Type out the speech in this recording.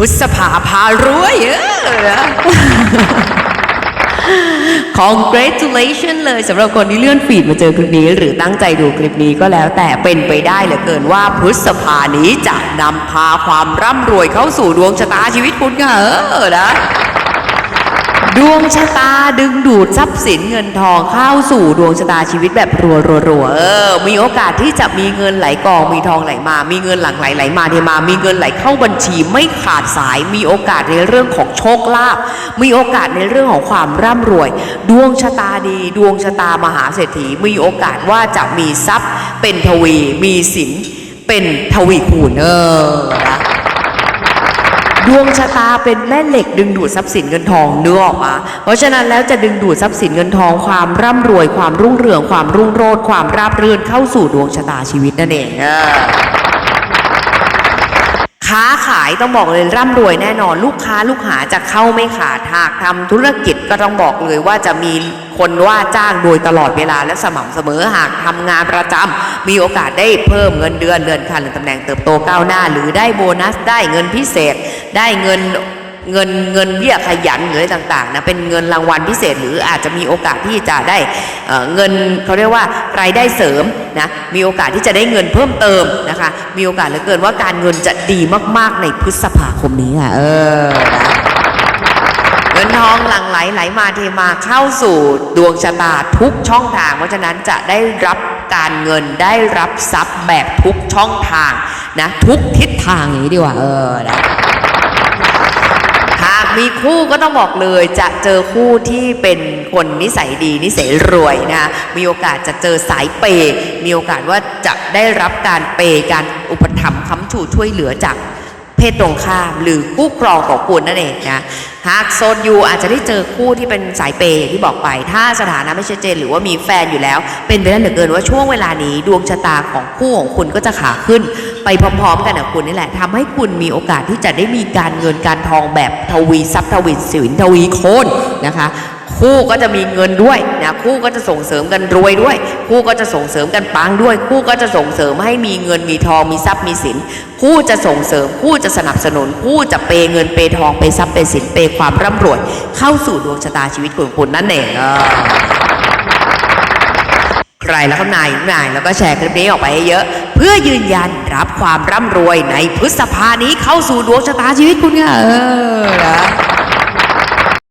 พุทธภาพารวยเออนะ congratulation เลยสำหรับคนที่เลื่อนฟีดมาเจอคลิปนี้ หรือตั้งใจดูคลิปนี้ก็แล้วแต่เป็นไปได้เหลือเกินว่าพฤษภานี้จะนำพาความร่ำรวยเข้าสู่ดวงชะตาชีวิตคุณค่ะเออนะ ดวงชะตาดึงดูดทรัพย์สินเงินทองเข้าสู่ดวงชะตาชีวิตแบบรัวรัวรัวๆๆเออ มีโอกาสที่จะมีเงินไหลกองมีทองไหลมา มีเงินหลั่งไหลไหลมาเทมา มีเงินไหลเข้าบัญชีไม่ขาดสาย มีโอกาสในเรื่องของโชคลาภ มีโอกาสในเรื่องของความร่ำรวย ดวงชะตาดี ดวงชะตามหาเศรษฐี มีโอกาสว่าจะมีทรัพย์เป็นทวี มีสินเป็นทวีคูณเออ ดวงชะตาเป็นแม่เหล็กดึงดูดทรัพย์สินเงินทองเนื้อออกมาเพราะฉะนั้นแล้วจะดึงดูดทรัพย์สินเงินทองความร่ำรวยความรุ่งเรืองความรุ่งโรจน์ความราบรื่นเข้าสู่ดวงชะตาชีวิตนั่นเอง ค้าขายต้องบอกเลยร่ำรวยแน่นอน ลูกค้าลูกหาจะเข้าไม่ขาดหากทำธุรกิจก็ต้องบอกเลยว่าจะมีคนว่าจ้างโดยตลอดเวลาและสม่ำเสมอหากทำงานประจำมีโอกาสได้เพิ่มเงินเดือนเดือนขั้นหรือตำแหน่งเติบโตก้าวหน้า หรือได้โบนัสได้เงินพิเศษ ได้เงิน เงินเงินเบี้ยขยันหรืออะไรต่างๆนะเป็นเงินรางวัลพิเศษ หรืออาจจะมีโอกาสที่จะได้เงินเขาเรียกว่ารายได้เสริมนะมีโอกาสที่จะได้เงินเพิ่มเติมนะคะมีโอกาสเหลือเกินว่าการเงินจะดีมากๆในพฤษภาคมนี้ค่ะเออนะเงินทองหลั่งไหลไหลมาเทมาเข้าสู่ดวงชะตาทุกช่องทาง เพราะฉะนั้นจะได้รับการเงินได้รับทรัพย์แบบทุกช่องทางนะทุกทิศทางอย่างนี้ดีกว่าเออนะ มีคู่ก็ต้องบอกเลยจะเจอคู่ที่เป็นคนนิสัยดีนิสัยรวยนะมีโอกาสจะเจอสายเปย์มีโอกาสว่าจะได้รับการเปย์การอุปถัมภ์ค้ำชูช่วยเหลือจากเพศตรงข้ามหรือคู่ครองของคุณนั่นเองนะหากโซนยูอาจจะได้เจอคู่ที่เป็นสายเปย์อย่างที่บอกไป ถ้าสถานะไม่ชัดเจนหรือว่ามีแฟนอยู่แล้ว เป็นไปได้เหลือเกินว่าช่วงเวลานี้ดวงชะตาของคู่ของคุณก็จะขาขึ้น ไปพร้อมๆ กันกับคุณนี่แหละทำให้คุณมีโอกาสที่จะได้มีการเงินการทองแบบทวีทรัพย์ทวีสินทวีโคนนะคะคู่ก็จะมีเงินด้วยนะคู่ก็จะส่งเสริมกันรวยด้วย คู่ก็จะส่งเสริมกันปังด้วย คู่ก็จะส่งเสริมให้มีเงินมีทองมีทรัพย์มีสิน คู่จะส่งเสริม คู่จะสนับสนุน คู่จะเปย์เงินเปย์ทองเปย์ทรัพย์เปย์สินเปย์ความร่ำรวย เข้าสู่ดวงชะตาชีวิตของคุณนั่นเอง เออใครแล้วก็นายนายแล้วก็แชร์คลิปนี้ออกไปให้เยอะ เพื่อยืนยันรับความร่ำรวยในพฤษภานี้เข้าสู่ดวงชะตาชีวิตคุณค่ะเออนะ